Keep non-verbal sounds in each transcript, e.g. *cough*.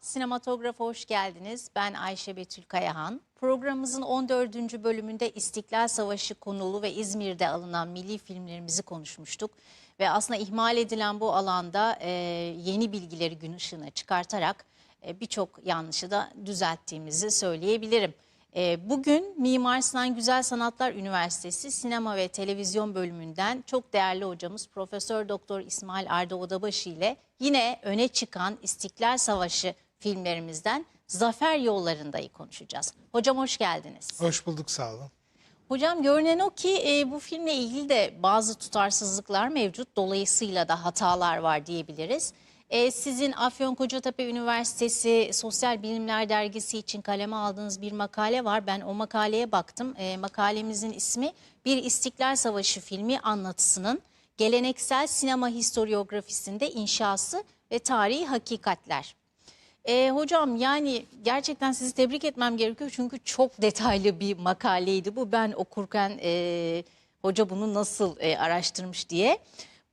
Sinematografa hoş geldiniz. Ben Ayşe Betül Kayahan. Programımızın 14. bölümünde İstiklal Savaşı konulu ve İzmir'de alınan milli filmlerimizi konuşmuştuk. Ve aslında ihmal edilen bu alanda e, yeni bilgileri gün ışığına çıkartarak e, birçok yanlışı da düzelttiğimizi söyleyebilirim. E, bugün Mimar Sinan Güzel Sanatlar Üniversitesi Sinema ve Televizyon bölümünden çok değerli hocamız Profesör Doktor İsmail Arda Odabaşı ile yine öne çıkan İstiklal Savaşı filmlerimizden Zafer Yollarında'yı konuşacağız. Hocam hoş geldiniz. Hoş bulduk sağ olun. Hocam görünen o ki e, bu filmle ilgili de bazı tutarsızlıklar mevcut. Dolayısıyla da hatalar var diyebiliriz. E, sizin Afyon Kocatepe Üniversitesi Sosyal Bilimler Dergisi için kaleme aldığınız bir makale var. Ben o makaleye baktım. E, makalemizin ismi Bir İstiklal Savaşı filmi anlatısının geleneksel sinema historiografisinde inşası ve tarihi hakikatler. E, hocam yani gerçekten sizi tebrik etmem gerekiyor çünkü çok detaylı bir makaleydi bu. Ben okurken e, hoca bunu nasıl e, araştırmış diye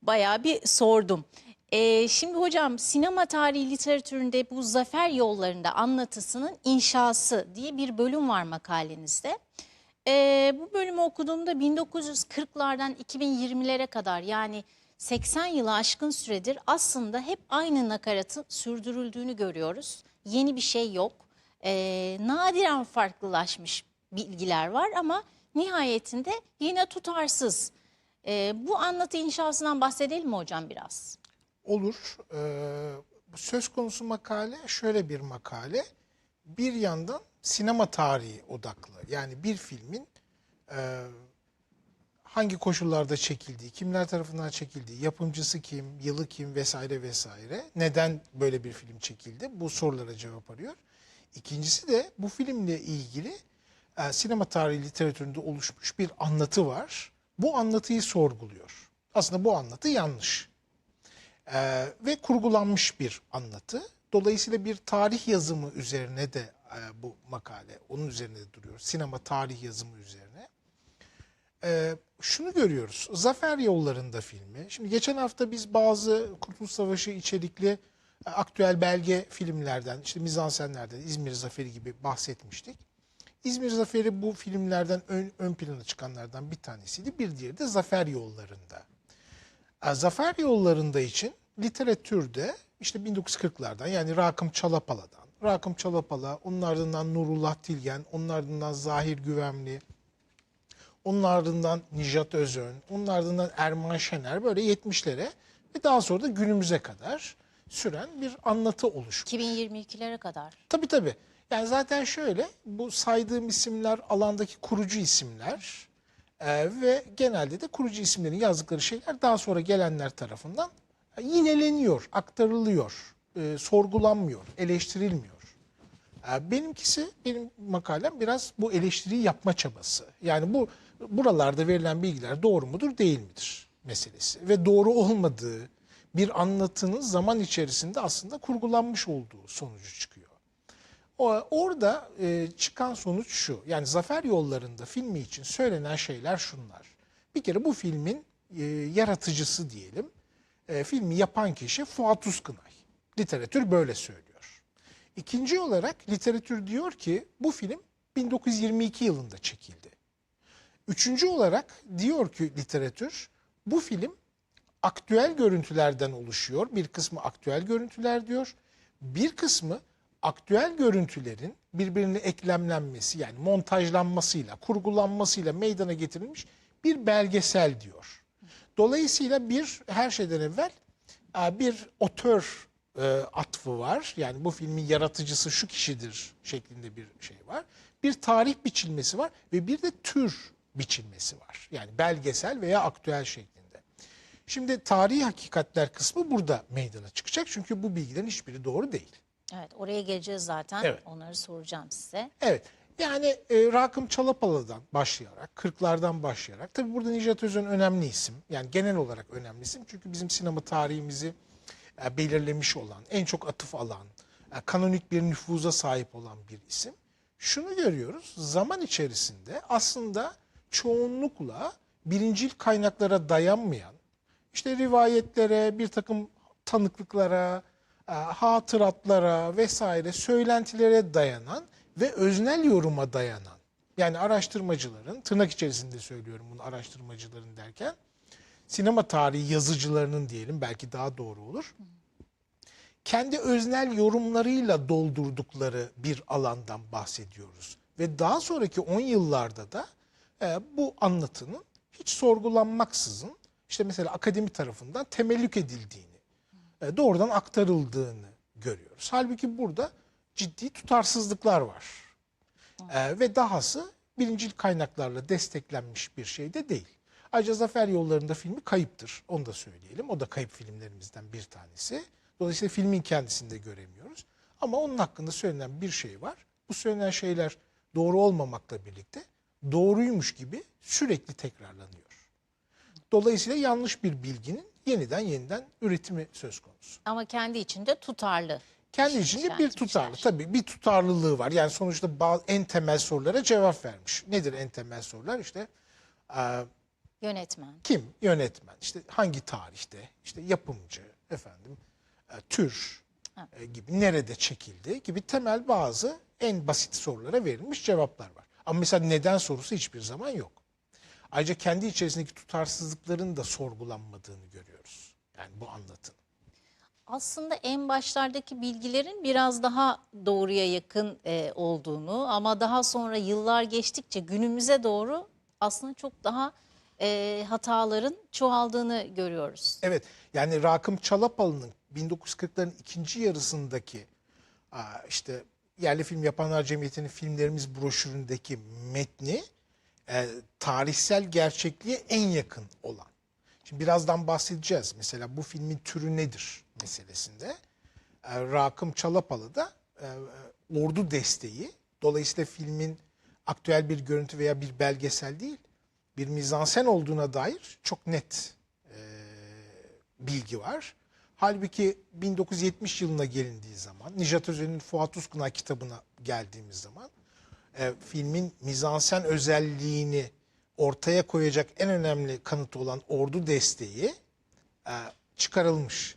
bayağı bir sordum. E, şimdi hocam sinema tarihi literatüründe bu zafer yollarında anlatısının inşası diye bir bölüm var makalenizde. E, bu bölümü okuduğumda 1940'lardan 2020'lere kadar yani 80 yılı aşkın süredir aslında hep aynı nakaratın sürdürüldüğünü görüyoruz. Yeni bir şey yok. Ee, nadiren farklılaşmış bilgiler var ama nihayetinde yine tutarsız. Ee, bu anlatı inşasından bahsedelim mi hocam biraz? Olur. Ee, söz konusu makale şöyle bir makale. Bir yandan sinema tarihi odaklı. Yani bir filmin e, hangi koşullarda çekildiği, kimler tarafından çekildiği, yapımcısı kim, yılı kim vesaire vesaire. Neden böyle bir film çekildi? Bu sorulara cevap arıyor. İkincisi de bu filmle ilgili e, sinema tarihi literatüründe oluşmuş bir anlatı var. Bu anlatıyı sorguluyor. Aslında bu anlatı yanlış. Ee, ve kurgulanmış bir anlatı. Dolayısıyla bir tarih yazımı üzerine de e, bu makale onun üzerine de duruyor. Sinema tarih yazımı üzerine. Ee, şunu görüyoruz. Zafer Yollarında filmi. Şimdi geçen hafta biz bazı Kurtuluş Savaşı içerikli e, aktüel belge filmlerden, işte mizansenlerden, İzmir Zaferi gibi bahsetmiştik. İzmir Zaferi bu filmlerden ön, ön plana çıkanlardan bir tanesiydi. Bir diğeri de Zafer Yollarında. E, Zafer Yollarında için literatürde işte 1940'lardan yani Rakım Çalapala'dan, Rakım Çalapala, onun ardından Nurullah Tilgen, onun ardından Zahir Güvemli, onun ardından Nijat Özön, onun ardından Erman Şener böyle 70'lere ve daha sonra da günümüze kadar süren bir anlatı oluşmuş. 2022'lere kadar. Tabii tabii. Yani zaten şöyle bu saydığım isimler alandaki kurucu isimler e, ve genelde de kurucu isimlerin yazdıkları şeyler daha sonra gelenler tarafından yineleniyor, aktarılıyor, e, sorgulanmıyor, eleştirilmiyor. E, benimkisi, benim makalem biraz bu eleştiriyi yapma çabası. Yani bu buralarda verilen bilgiler doğru mudur, değil midir meselesi. Ve doğru olmadığı bir anlatının zaman içerisinde aslında kurgulanmış olduğu sonucu çıkıyor. Orada e, çıkan sonuç şu. Yani Zafer Yollarında filmi için söylenen şeyler şunlar. Bir kere bu filmin e, yaratıcısı diyelim. E, filmi yapan kişi Fuat Uzkınay. Literatür böyle söylüyor. İkinci olarak literatür diyor ki bu film 1922 yılında çekildi. Üçüncü olarak diyor ki literatür bu film aktüel görüntülerden oluşuyor. Bir kısmı aktüel görüntüler diyor. Bir kısmı aktüel görüntülerin birbirine eklemlenmesi yani montajlanmasıyla, kurgulanmasıyla meydana getirilmiş bir belgesel diyor. Dolayısıyla bir her şeyden evvel e, bir otör e, atfı var. Yani bu filmin yaratıcısı şu kişidir şeklinde bir şey var. Bir tarih biçilmesi var ve bir de tür biçilmesi var. Yani belgesel veya aktüel şeklinde. Şimdi tarihi hakikatler kısmı burada meydana çıkacak. Çünkü bu bilgilerin hiçbiri doğru değil. Evet oraya geleceğiz zaten. Evet. Onları soracağım size. Evet. Yani e, Rakım Çalapala'dan başlayarak, 40'lardan başlayarak. Tabii burada Necdet Özön önemli isim. Yani genel olarak önemli isim. Çünkü bizim sinema tarihimizi e, belirlemiş olan, en çok atıf alan, e, kanonik bir nüfuza sahip olan bir isim. Şunu görüyoruz, zaman içerisinde aslında çoğunlukla birincil kaynaklara dayanmayan, işte rivayetlere, bir takım tanıklıklara, e, hatıratlara vesaire söylentilere dayanan ve öznel yoruma dayanan yani araştırmacıların tırnak içerisinde söylüyorum bunu araştırmacıların derken sinema tarihi yazıcılarının diyelim belki daha doğru olur. Kendi öznel yorumlarıyla doldurdukları bir alandan bahsediyoruz. Ve daha sonraki 10 yıllarda da e, bu anlatının hiç sorgulanmaksızın işte mesela akademi tarafından temellük edildiğini, doğrudan aktarıldığını görüyoruz. Halbuki burada ciddi tutarsızlıklar var. E, ve dahası birincil kaynaklarla desteklenmiş bir şey de değil. Ayrıca Zafer Yolları'nda filmi kayıptır. Onu da söyleyelim. O da kayıp filmlerimizden bir tanesi. Dolayısıyla filmin kendisini de göremiyoruz. Ama onun hakkında söylenen bir şey var. Bu söylenen şeyler doğru olmamakla birlikte doğruymuş gibi sürekli tekrarlanıyor. Dolayısıyla yanlış bir bilginin yeniden yeniden üretimi söz konusu. Ama kendi içinde tutarlı. Kendi içinde bir tutarlı tabii bir tutarlılığı var. Yani sonuçta bazı en temel sorulara cevap vermiş. Nedir en temel sorular? İşte e, Yönetmen. kim yönetmen? İşte hangi tarihte? İşte yapımcı, efendim, e, tür e, gibi nerede çekildi gibi temel bazı en basit sorulara verilmiş cevaplar var. Ama mesela neden sorusu hiçbir zaman yok. Ayrıca kendi içerisindeki tutarsızlıkların da sorgulanmadığını görüyoruz. Yani bu anlatının. Aslında en başlardaki bilgilerin biraz daha doğruya yakın e, olduğunu ama daha sonra yıllar geçtikçe günümüze doğru aslında çok daha e, hataların çoğaldığını görüyoruz. Evet yani Rakım Çalapalı'nın 1940'ların ikinci yarısındaki işte yerli film yapanlar cemiyetinin filmlerimiz broşüründeki metni e, tarihsel gerçekliğe en yakın olan. Şimdi birazdan bahsedeceğiz. Mesela bu filmin türü nedir meselesinde. E, Rakım Çalapalı da e, e, ordu desteği. Dolayısıyla filmin aktüel bir görüntü veya bir belgesel değil, bir mizansen olduğuna dair çok net e, bilgi var. Halbuki 1970 yılına gelindiği zaman, Nijat Özel'in Fuat Uskuna kitabına geldiğimiz zaman e, filmin mizansen özelliğini ortaya koyacak en önemli kanıtı olan ordu desteği e, çıkarılmış.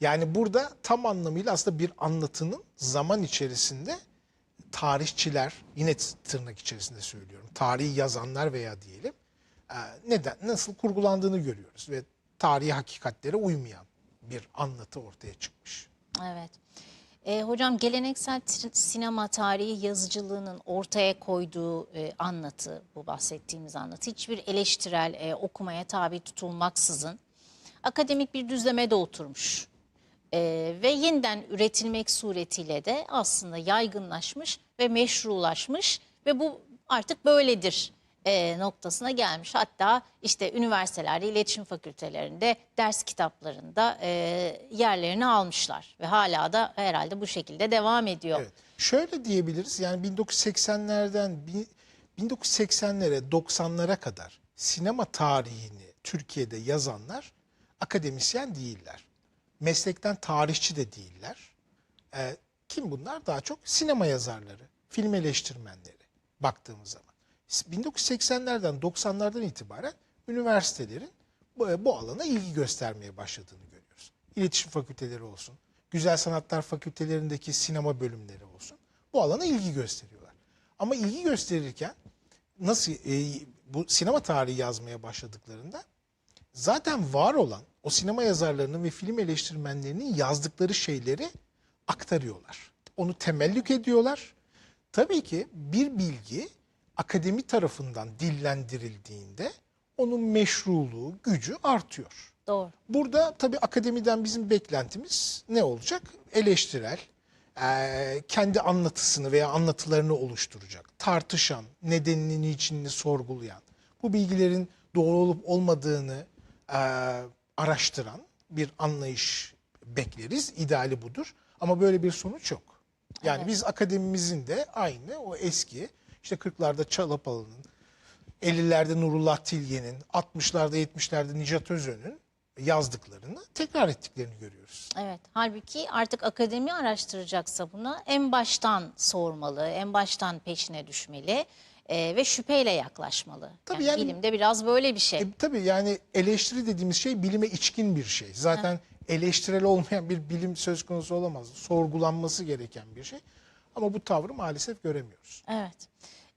Yani burada tam anlamıyla aslında bir anlatının zaman içerisinde tarihçiler, yine tırnak içerisinde söylüyorum, tarihi yazanlar veya diyelim, e, neden, nasıl kurgulandığını görüyoruz ve tarihi hakikatlere uymayan bir anlatı ortaya çıkmış. Evet. E, hocam geleneksel sinema tarihi yazıcılığının ortaya koyduğu e, anlatı, bu bahsettiğimiz anlatı hiçbir eleştirel e, okumaya tabi tutulmaksızın akademik bir düzlemede oturmuş. E, ve yeniden üretilmek suretiyle de aslında yaygınlaşmış ve meşrulaşmış ve bu artık böyledir e, noktasına gelmiş. Hatta işte üniversitelerde, iletişim fakültelerinde, ders kitaplarında e, yerlerini almışlar ve hala da herhalde bu şekilde devam ediyor. Evet. Şöyle diyebiliriz yani 1980'lerden bi- 1980'lere 90'lara kadar sinema tarihini Türkiye'de yazanlar akademisyen değiller. Meslekten tarihçi de değiller. Ee, kim bunlar? Daha çok sinema yazarları, film eleştirmenleri baktığımız zaman. 1980'lerden 90'lardan itibaren üniversitelerin bu, bu alana ilgi göstermeye başladığını görüyoruz. İletişim fakülteleri olsun, güzel sanatlar fakültelerindeki sinema bölümleri olsun bu alana ilgi gösteriyorlar. Ama ilgi gösterirken nasıl e, bu sinema tarihi yazmaya başladıklarında zaten var olan o sinema yazarlarının ve film eleştirmenlerinin yazdıkları şeyleri aktarıyorlar. Onu temellük ediyorlar. Tabii ki bir bilgi akademi tarafından dillendirildiğinde onun meşruluğu, gücü artıyor. Doğru. Burada tabii akademiden bizim beklentimiz ne olacak? Eleştirel, eee, kendi anlatısını veya anlatılarını oluşturacak, tartışan, nedenini, niçinini sorgulayan, bu bilgilerin doğru olup olmadığını eee, araştıran bir anlayış bekleriz. İdeali budur. Ama böyle bir sonuç yok. Yani biz akademimizin de aynı o eski işte 40'larda Çalapalı'nın 50'lerde Nurullah Tilge'nin, 60'larda 70'lerde Nicat Özön'ün yazdıklarını tekrar ettiklerini görüyoruz. Evet. Halbuki artık akademi araştıracaksa buna en baştan sormalı, en baştan peşine düşmeli e, ve şüpheyle yaklaşmalı. Tabii yani, yani- bilimde biraz böyle bir şey. E, tabii yani eleştiri dediğimiz şey bilime içkin bir şey. Zaten eleştirel olmayan bir bilim söz konusu olamaz. Sorgulanması gereken bir şey. Ama bu tavrı maalesef göremiyoruz. Evet.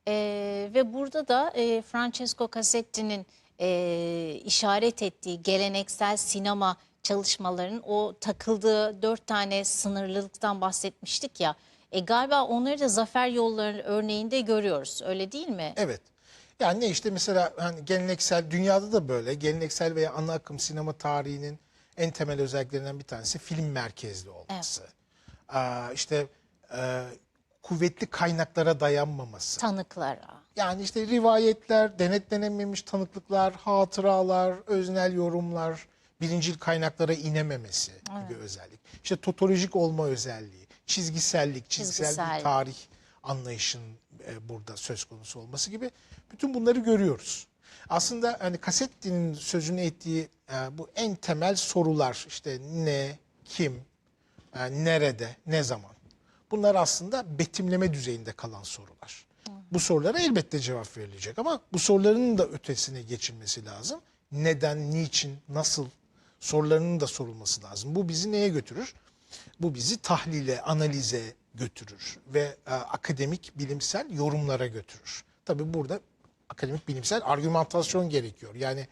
Ee, ve burada da e, Francesco Cassetti'nin e, işaret ettiği geleneksel sinema çalışmalarının o takıldığı dört tane sınırlılıktan bahsetmiştik ya. E, galiba onları da zafer yolları örneğinde görüyoruz. Öyle değil mi? Evet. Yani ne işte mesela hani geleneksel dünyada da böyle geleneksel veya ana akım sinema tarihinin en temel özelliklerinden bir tanesi film merkezli olması. Aa, işte e, kuvvetli kaynaklara dayanmaması. Tanıklara. Yani işte rivayetler, denetlenememiş tanıklıklar, hatıralar, öznel yorumlar, birincil kaynaklara inememesi gibi özellik. İşte totolojik olma özelliği, çizgisellik, çizgisel, Çizgisel. bir tarih anlayışın e, burada söz konusu olması gibi bütün bunları görüyoruz. Aslında hani Kasetti'nin sözünü ettiği e, bu en temel sorular işte ne, kim, e, nerede, ne zaman. Bunlar aslında betimleme düzeyinde kalan sorular. Bu sorulara elbette cevap verilecek ama bu soruların da ötesine geçilmesi lazım. Neden, niçin, nasıl sorularının da sorulması lazım. Bu bizi neye götürür? Bu bizi tahlile, analize götürür ve e, akademik, bilimsel yorumlara götürür. Tabii burada akademik, bilimsel argümantasyon gerekiyor. Yani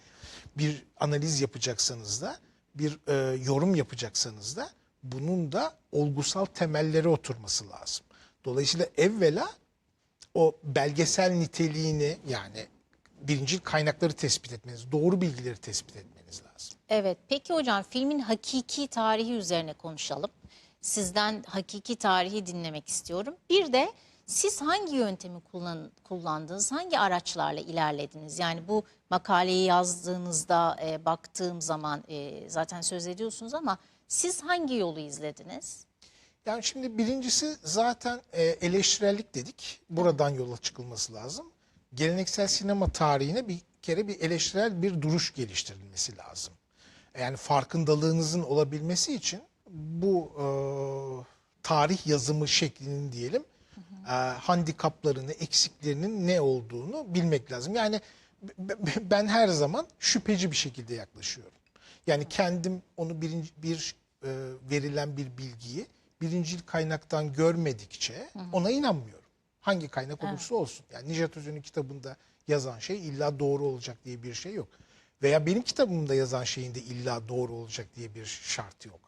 bir analiz yapacaksanız da, bir e, yorum yapacaksanız da bunun da olgusal temelleri oturması lazım. Dolayısıyla evvela o belgesel niteliğini yani birincil kaynakları tespit etmeniz, doğru bilgileri tespit etmeniz lazım. Evet. Peki hocam filmin hakiki tarihi üzerine konuşalım. Sizden hakiki tarihi dinlemek istiyorum. Bir de siz hangi yöntemi kullan, kullandınız? Hangi araçlarla ilerlediniz? Yani bu makaleyi yazdığınızda e, baktığım zaman e, zaten söz ediyorsunuz ama siz hangi yolu izlediniz? Yani şimdi birincisi zaten e, eleştirellik dedik. Buradan yola çıkılması lazım. Geleneksel sinema tarihine bir kere bir eleştirel bir duruş geliştirilmesi lazım. Yani farkındalığınızın olabilmesi için bu e, tarih yazımı şeklinin diyelim e, handikaplarını, eksiklerinin ne olduğunu bilmek lazım. Yani ben her zaman şüpheci bir şekilde yaklaşıyorum. Yani kendim onu birinci, bir e, verilen bir bilgiyi birincil kaynaktan görmedikçe ona inanmıyorum. Hangi kaynak olursa olsun. Yani Nijat Özün'ün kitabında yazan şey illa doğru olacak diye bir şey yok. Veya benim kitabımda yazan şeyin de illa doğru olacak diye bir şart yok.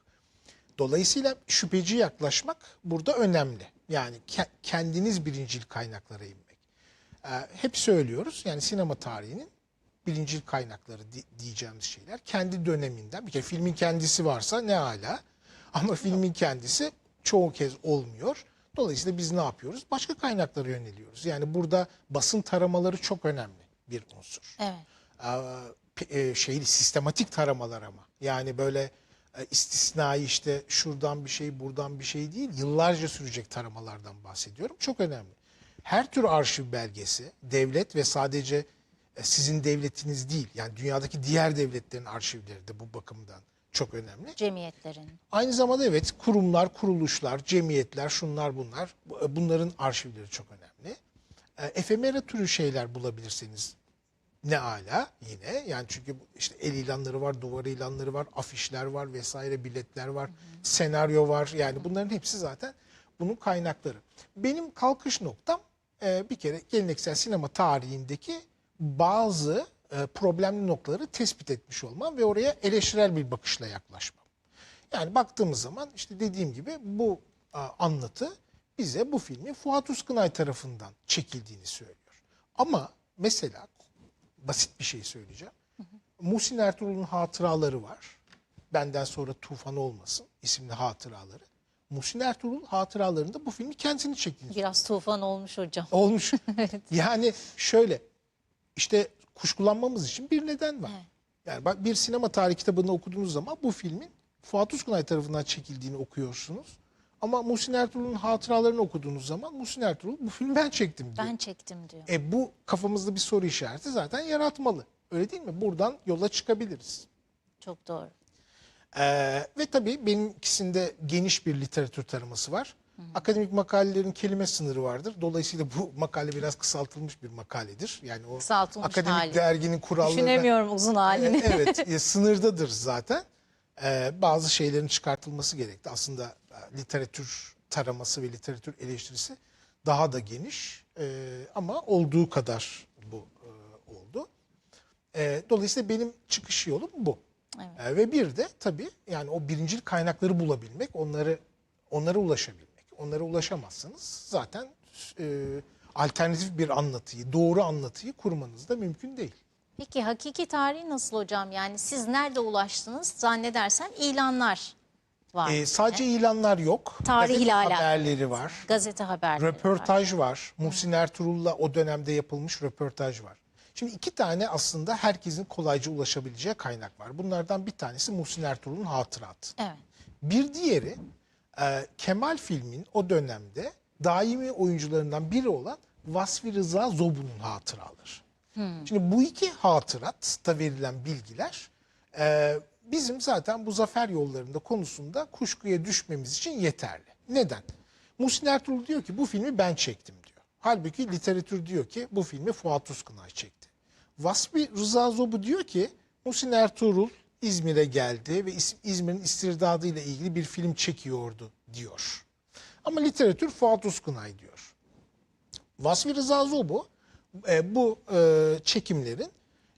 Dolayısıyla şüpheci yaklaşmak burada önemli. Yani ke- kendiniz birincil kaynaklara inmek. Ee, hep söylüyoruz yani sinema tarihinin birincil kaynakları di- diyeceğimiz şeyler kendi döneminden bir kere filmin kendisi varsa ne hala ama filmin kendisi çoğu kez olmuyor. Dolayısıyla biz ne yapıyoruz? Başka kaynaklara yöneliyoruz. Yani burada basın taramaları çok önemli bir unsur Evet. e, pe- e, şeyli sistematik taramalar ama. Yani böyle e, istisnai işte şuradan bir şey buradan bir şey değil yıllarca sürecek taramalardan bahsediyorum. Çok önemli. Her tür arşiv belgesi devlet ve sadece sizin devletiniz değil yani dünyadaki diğer devletlerin arşivleri de bu bakımdan çok önemli. Cemiyetlerin. Aynı zamanda evet kurumlar, kuruluşlar, cemiyetler, şunlar bunlar bu- bunların arşivleri çok önemli. E, efemera türü şeyler bulabilirseniz ne ala yine yani çünkü işte el ilanları var, duvar ilanları var, afişler var vesaire biletler var, senaryo var yani bunların hepsi zaten bunun kaynakları. Benim kalkış noktam e, bir kere geleneksel sinema tarihindeki bazı e, problemli noktaları tespit etmiş olmam ve oraya eleştirel bir bakışla yaklaşmam. Yani baktığımız zaman işte dediğim gibi bu a, anlatı bize bu filmin Fuat Uskınay tarafından çekildiğini söylüyor. Ama mesela basit bir şey söyleyeceğim. Muhsin Ertuğrul'un hatıraları var. Benden sonra Tufan olmasın isimli hatıraları. Muhsin Ertuğrul hatıralarında bu filmi kendisini çektiğini Biraz tufan olmuş hocam. olmuş. *laughs* Yani şöyle işte kuşkulanmamız için bir neden var. Yani bak bir sinema tarihi kitabını okuduğunuz zaman bu filmin Fuat Uskunay tarafından çekildiğini okuyorsunuz. Ama Muhsin Ertuğrul'un hatıralarını okuduğunuz zaman Muhsin Ertuğrul bu filmi ben çektim diyor. Ben çektim diyor. E bu kafamızda bir soru işareti zaten yaratmalı. Öyle değil mi? Buradan yola çıkabiliriz. Çok doğru. Ee, ve tabii benimkisinde geniş bir literatür taraması var. Akademik makalelerin kelime sınırı vardır. Dolayısıyla bu makale biraz kısaltılmış bir makaledir. Yani o Kısaltılmış akademik hali. derginin kuralları Düşünemiyorum uzun halini. evet *laughs* e, sınırdadır zaten. e, bazı şeylerin çıkartılması gerekti. Aslında e, literatür taraması ve literatür eleştirisi daha da geniş E, ama olduğu kadar bu e, oldu. E, dolayısıyla benim çıkış yolum bu. E, ve bir de tabii yani o birincil kaynakları bulabilmek, onları onlara ulaşabilmek. Onlara ulaşamazsanız zaten e, alternatif bir anlatıyı, doğru anlatıyı kurmanız da mümkün değil. Peki hakiki tarihi nasıl hocam? Yani siz nerede ulaştınız? Zannedersem ilanlar var. E, sadece ilanlar yok. Gazete alakalı. haberleri var. Gazete haberleri var. Röportaj var. Muhsin Ertuğrul'la o dönemde yapılmış röportaj var. Şimdi iki tane aslında herkesin kolayca ulaşabileceği kaynak var. Bunlardan bir tanesi Muhsin Ertuğrul'un hatıratı. Evet. Bir diğeri e, Kemal filmin o dönemde daimi oyuncularından biri olan Vasfi Rıza Zobu'nun hatıraları. Şimdi bu iki hatıratta verilen bilgiler e, bizim zaten bu zafer yollarında konusunda kuşkuya düşmemiz için yeterli. Neden? Muhsin Ertuğrul diyor ki bu filmi ben çektim diyor. Halbuki literatür diyor ki bu filmi Fuat Uzkınay çekti. Vasfi Rıza Zobu diyor ki Muhsin Ertuğrul İzmir'e geldi ve İz- İzmir'in istiradı ile ilgili bir film çekiyordu diyor. Ama literatür Fuat Uzkınay diyor. Vasfi Rıza Zobu e, bu e, çekimlerin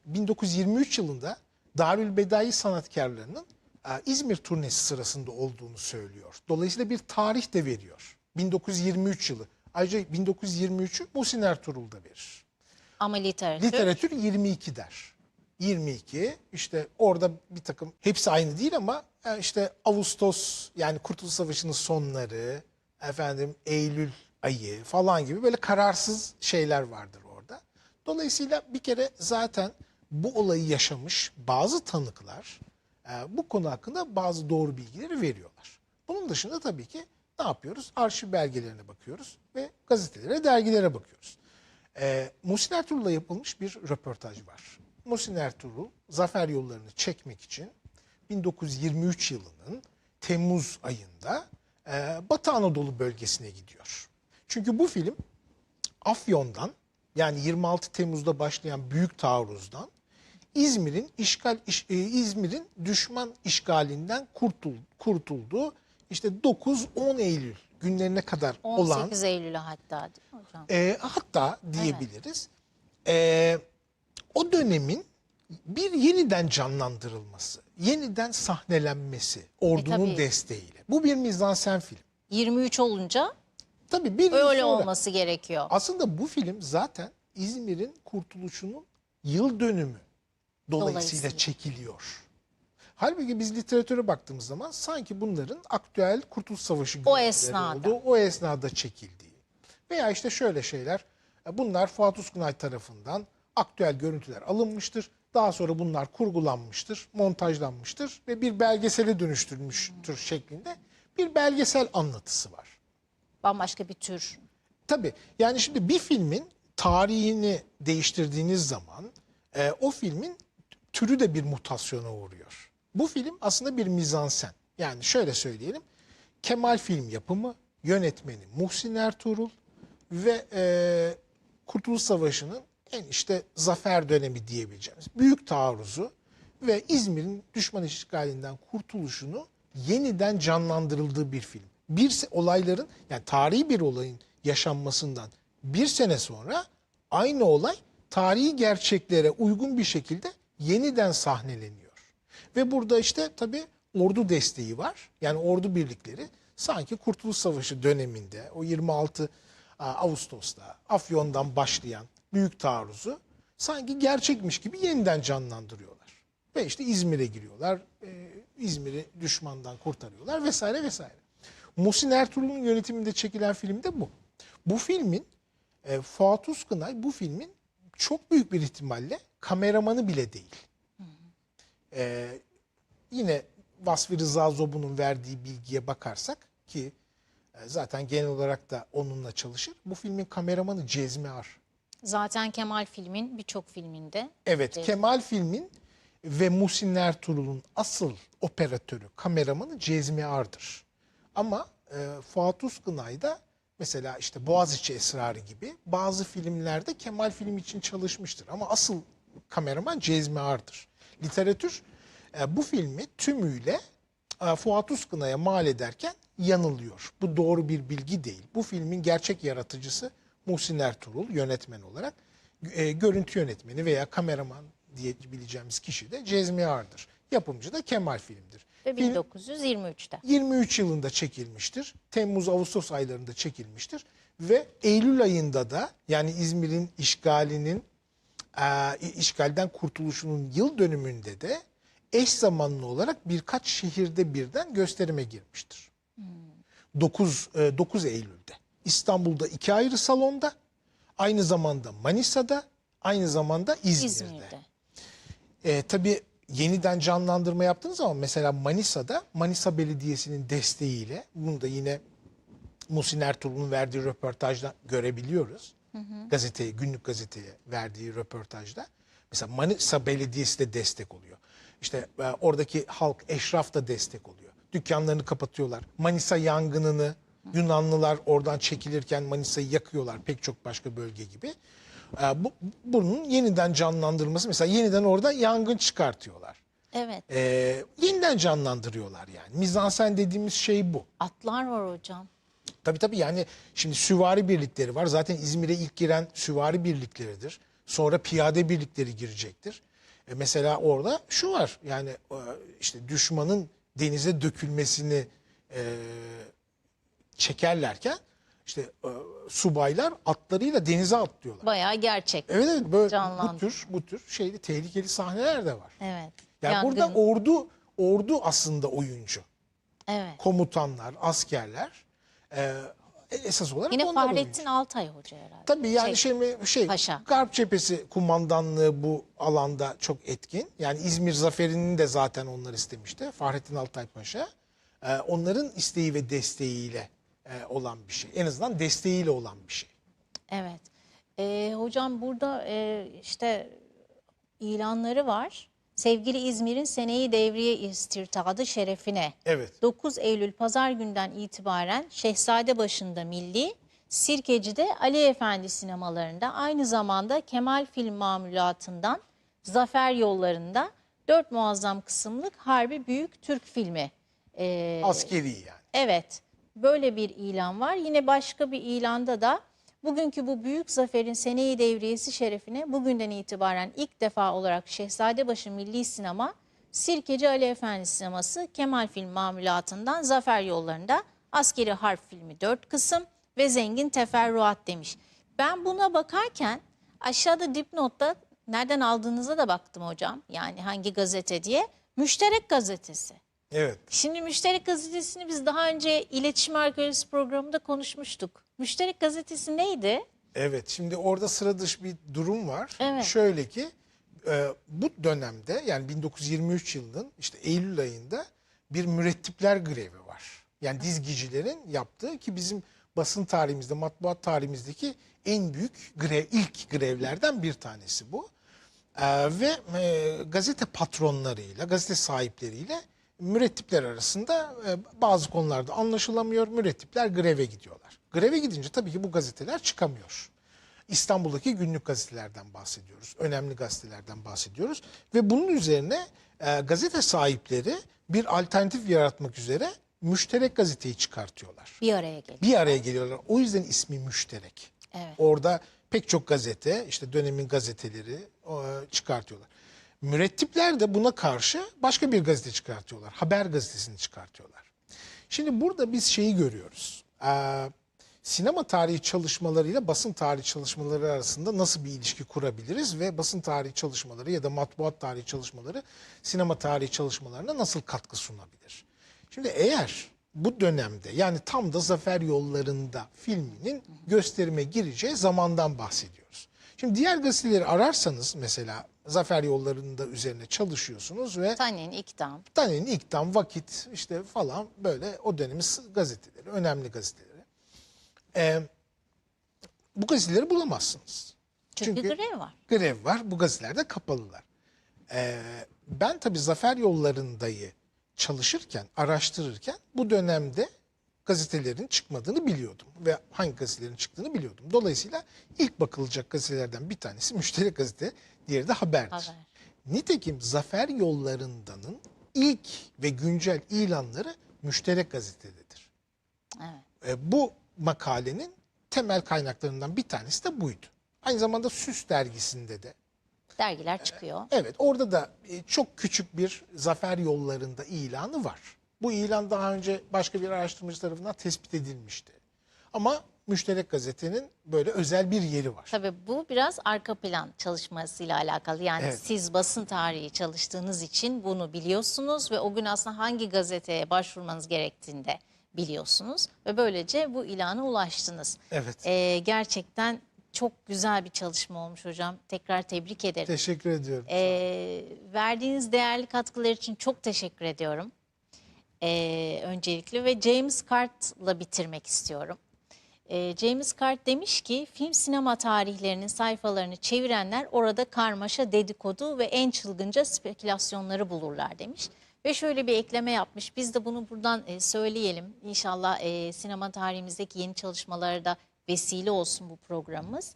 1923 yılında Darül Bedai sanatkarlarının e, İzmir turnesi sırasında olduğunu söylüyor. Dolayısıyla bir tarih de veriyor. 1923 yılı. Ayrıca 1923'ü Muhsin Ertuğrul da verir. Ama literatür. Literatür 22 der. 22 işte orada bir takım hepsi aynı değil ama e, işte Ağustos yani Kurtuluş Savaşı'nın sonları efendim Eylül ayı falan gibi böyle kararsız şeyler vardır orada. Dolayısıyla bir kere zaten bu olayı yaşamış bazı tanıklar e, bu konu hakkında bazı doğru bilgileri veriyorlar. Bunun dışında tabii ki ne yapıyoruz? Arşiv belgelerine bakıyoruz ve gazetelere, dergilere bakıyoruz. Ee, Muhsin Ertuğrul'la yapılmış bir röportaj var. Muhsin Ertuğrul zafer yollarını çekmek için 1923 yılının Temmuz ayında e, Batı Anadolu bölgesine gidiyor. Çünkü bu film Afyon'dan yani 26 Temmuz'da başlayan büyük taarruzdan İzmir'in işgal iş- e, İzmir'in düşman işgalinden kurtul, kurtulduğu işte 9-10 Eylül günlerine kadar 18 olan Eylül'e hatta hocam? e, hatta diyebiliriz. E, o dönemin bir yeniden canlandırılması, yeniden sahnelenmesi ordunun tabii. desteğiyle. Bu bir mizansen film. 23 olunca Tabii bir yıl öyle sonra- olması gerekiyor. Aslında bu film zaten İzmir'in kurtuluşunun yıl dönümü dolayısıyla, Dolayısıyla. çekiliyor. Halbuki biz literatüre baktığımız zaman sanki bunların aktüel Kurtuluş Savaşı O görüntüleri esnada. olduğu, o esnada çekildiği. Veya işte şöyle şeyler, e, bunlar Fuat Uskunay tarafından aktüel görüntüler alınmıştır. Daha sonra bunlar kurgulanmıştır, montajlanmıştır ve bir belgesele dönüştürülmüştür şeklinde bir belgesel anlatısı var. Bambaşka bir tür. Tabii yani şimdi bir filmin tarihini değiştirdiğiniz zaman e, o filmin türü de bir mutasyona uğruyor. Bu film aslında bir mizansen. Yani şöyle söyleyelim. Kemal film yapımı, yönetmeni Muhsin Ertuğrul ve e, Kurtuluş Savaşı'nın en işte zafer dönemi diyebileceğimiz büyük taarruzu ve İzmir'in düşman işgalinden kurtuluşunu yeniden canlandırıldığı bir film. Bir olayların yani tarihi bir olayın yaşanmasından bir sene sonra aynı olay tarihi gerçeklere uygun bir şekilde yeniden sahneleniyor. Ve burada işte tabii ordu desteği var. Yani ordu birlikleri sanki Kurtuluş Savaşı döneminde o 26 Ağustos'ta Afyon'dan başlayan büyük taarruzu sanki gerçekmiş gibi yeniden canlandırıyorlar. Ve işte İzmir'e giriyorlar. e, İzmir'i düşmandan kurtarıyorlar vesaire vesaire. Muhsin Ertuğrul'un yönetiminde çekilen film de bu. Bu filmin e, Fuat Uzkınay bu filmin çok büyük bir ihtimalle kameramanı bile değil. E, yine Vasfi Rıza Zobu'nun verdiği bilgiye bakarsak ki e, zaten genel olarak da onunla çalışır. Bu filmin kameramanı Cezmi Ar. Zaten Kemal filmin birçok filminde. Evet, Cezmi. Kemal filmin ve Muhsin Ertuğrul'un asıl operatörü, kameramanı Cezmi Ar'dır. Ama e, Fuat Uzkınay da mesela işte Boğaziçi Esrarı gibi bazı filmlerde Kemal film için çalışmıştır. Ama asıl kameraman Cezmi Ar'dır. Literatür e, bu filmi tümüyle e, Fuat Uskına'ya mal ederken yanılıyor. Bu doğru bir bilgi değil. Bu filmin gerçek yaratıcısı Muhsin Ertuğrul yönetmen olarak e, görüntü yönetmeni veya kameraman diyebileceğimiz kişi de Cezmi Ağar'dır. Yapımcı da Kemal Film'dir. Ve Film- 1923'te. 23 yılında çekilmiştir. Temmuz-Ağustos aylarında çekilmiştir. Ve Eylül ayında da yani İzmir'in işgalinin eee, işgalden kurtuluşunun yıl dönümünde de eş zamanlı olarak birkaç şehirde birden gösterime girmiştir. 9, e, 9 Eylül'de. İstanbul'da iki ayrı salonda, aynı zamanda Manisa'da, aynı zamanda İzmir'de. İzmir'de. E, tabii yeniden canlandırma yaptığınız zaman mesela Manisa'da Manisa Belediyesi'nin desteğiyle bunu da yine Muhsin Ertuğrul'un verdiği röportajda görebiliyoruz. Gazeteye, günlük gazeteye verdiği röportajda. Mesela Manisa Belediyesi de destek oluyor. İşte e, oradaki halk, eşraf da destek oluyor. Dükkanlarını kapatıyorlar. Manisa yangınını Yunanlılar oradan çekilirken Manisa'yı yakıyorlar pek çok başka bölge gibi. E, bu, bunun yeniden canlandırılması mesela yeniden orada yangın çıkartıyorlar. Evet. E, yeniden canlandırıyorlar yani. Mizansen dediğimiz şey bu. Atlar var hocam. Tabii tabii yani şimdi süvari birlikleri var. Zaten İzmir'e ilk giren süvari birlikleridir. Sonra piyade birlikleri girecektir. E mesela orada şu var yani e, işte düşmanın denize dökülmesini e, çekerlerken işte e, subaylar atlarıyla denize atlıyorlar. Bayağı gerçek. Evet evet böyle bu Canlandı. tür bu tür şeyli tehlikeli sahneler de var. Evet. Yani Yangın. burada ordu ordu aslında oyuncu. Evet. Komutanlar, askerler e, esas olarak Yine onlar oyuncu. Fahrettin Altay Hoca herhalde. Tabii yani Şey, şey, şey Paşa. Garp Cephesi kumandanlığı bu alanda çok etkin. Yani İzmir zaferini de zaten onlar istemişti. Fahrettin Altay Paşa. Ee, onların isteği ve desteğiyle e, olan bir şey. En azından desteğiyle olan bir şey. Evet. Ee, hocam burada e, işte ilanları var. Sevgili İzmir'in seneyi devriye istirtadı şerefine. Evet. 9 Eylül pazar günden itibaren Şehzadebaşı'nda Milli, Sirkeci'de Ali Efendi sinemalarında aynı zamanda Kemal Film Mamulatından Zafer Yolları'nda dört muazzam kısımlık Harbi Büyük Türk filmi. Ee, Askeri yani. Evet, böyle bir ilan var. Yine başka bir ilanda da bugünkü bu büyük zaferin seneyi devriyesi şerefine bugünden itibaren ilk defa olarak Şehzadebaşı Milli Sinema, Sirkeci Ali Efendi Sineması, Kemal Film Mamulatından Zafer Yolları'nda askeri harp filmi 4 kısım ve zengin teferruat demiş. Ben buna bakarken aşağıda dipnotta nereden aldığınıza da baktım hocam. Yani hangi gazete diye. Müşterek gazetesi. Evet. Şimdi Müşterek Gazetesi'ni biz daha önce iletişim arkeolojisi programında konuşmuştuk. Müşterek Gazetesi neydi? Evet şimdi orada sıra dışı bir durum var. Evet. Şöyle ki e, bu dönemde yani 1923 yılının işte Eylül ayında bir mürettipler grevi var. Yani dizgicilerin yaptığı ki bizim basın tarihimizde, matbuat tarihimizdeki en büyük grev, ilk grevlerden bir tanesi bu. E, ve e, gazete patronlarıyla, gazete sahipleriyle mürettipler arasında e, bazı konularda anlaşılamıyor. Mürettipler greve gidiyorlar. Greve gidince tabii ki bu gazeteler çıkamıyor. İstanbul'daki günlük gazetelerden bahsediyoruz. Önemli gazetelerden bahsediyoruz. Ve bunun üzerine e, gazete sahipleri bir alternatif yaratmak üzere müşterek gazeteyi çıkartıyorlar. Bir araya geliyor. Bir araya geliyorlar. O yüzden ismi müşterek. Evet. Orada pek çok gazete, işte dönemin gazeteleri e, çıkartıyorlar. Mürettipler de buna karşı başka bir gazete çıkartıyorlar. Haber gazetesini çıkartıyorlar. Şimdi burada biz şeyi görüyoruz. Ee, sinema tarihi çalışmalarıyla basın tarihi çalışmaları arasında nasıl bir ilişki kurabiliriz ve basın tarihi çalışmaları ya da matbuat tarihi çalışmaları sinema tarihi çalışmalarına nasıl katkı sunabilir? Şimdi eğer bu dönemde yani tam da Zafer Yolları'nda filminin gösterime gireceği zamandan bahsediyoruz. Şimdi diğer gazeteleri ararsanız mesela Zafer Yolları'nda üzerine çalışıyorsunuz ve Tanin, İktam. Tane'nin İktam, Vakit işte falan böyle o dönemin gazeteleri, önemli gazeteleri. Ee, bu gazeteleri bulamazsınız. Çünkü, Çünkü- grev var. Grev var, bu gazeteler de kapalılar. Ee, ben tabii Zafer Yolları'ndayı çalışırken, araştırırken bu dönemde gazetelerin çıkmadığını biliyordum. Ve hangi gazetelerin çıktığını biliyordum. Dolayısıyla ilk bakılacak gazetelerden bir tanesi Müşterek Gazete, diğeri de Haber'dir. Haber. Nitekim Zafer Yollarından'ın ilk ve güncel ilanları Müşterek Gazete'dedir. Evet. E, bu makalenin temel kaynaklarından bir tanesi de buydu. Aynı zamanda Süs dergisinde de. Dergiler çıkıyor. Evet orada da e, çok küçük bir zafer yollarında ilanı var. Bu ilan daha önce başka bir araştırmacı tarafından tespit edilmişti. Ama Müşterek Gazete'nin böyle özel bir yeri var. Tabii bu biraz arka plan çalışmasıyla alakalı. Yani Evet. siz basın tarihi çalıştığınız için bunu biliyorsunuz ve o gün aslında hangi gazeteye başvurmanız gerektiğini de biliyorsunuz. Ve böylece bu ilana ulaştınız. Evet. Ee, gerçekten çok güzel bir çalışma olmuş hocam. Tekrar tebrik ederim. Teşekkür ediyorum. Ee, verdiğiniz değerli katkılar için çok teşekkür ediyorum. Ee, öncelikle ve James Cart'la bitirmek istiyorum. Ee, James Cart demiş ki film sinema tarihlerinin sayfalarını çevirenler orada karmaşa, dedikodu ve en çılgınca spekülasyonları bulurlar demiş. Ve şöyle bir ekleme yapmış. Biz de bunu buradan e, söyleyelim. İnşallah e, sinema tarihimizdeki yeni çalışmalara da vesile olsun bu programımız.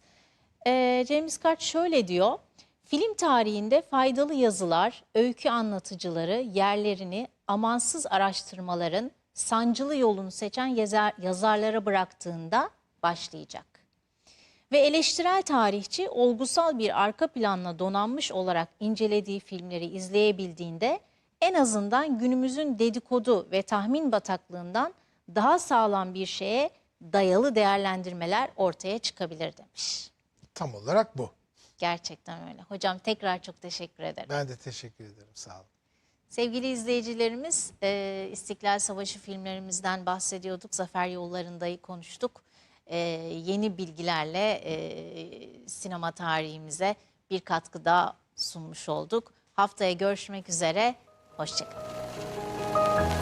Ee, James Cart şöyle diyor. Film tarihinde faydalı yazılar, öykü anlatıcıları yerlerini amansız araştırmaların sancılı yolunu seçen yazar, yazarlara bıraktığında başlayacak. Ve eleştirel tarihçi olgusal bir arka planla donanmış olarak incelediği filmleri izleyebildiğinde en azından günümüzün dedikodu ve tahmin bataklığından daha sağlam bir şeye dayalı değerlendirmeler ortaya çıkabilir demiş. Tam olarak bu. Gerçekten öyle. Hocam tekrar çok teşekkür ederim. Ben de teşekkür ederim. Sağ olun. Sevgili izleyicilerimiz, e, İstiklal Savaşı filmlerimizden bahsediyorduk. Zafer Yollarında'yı konuştuk. E, yeni bilgilerle e, sinema tarihimize bir katkı daha sunmuş olduk. Haftaya görüşmek üzere. Hoşçakalın.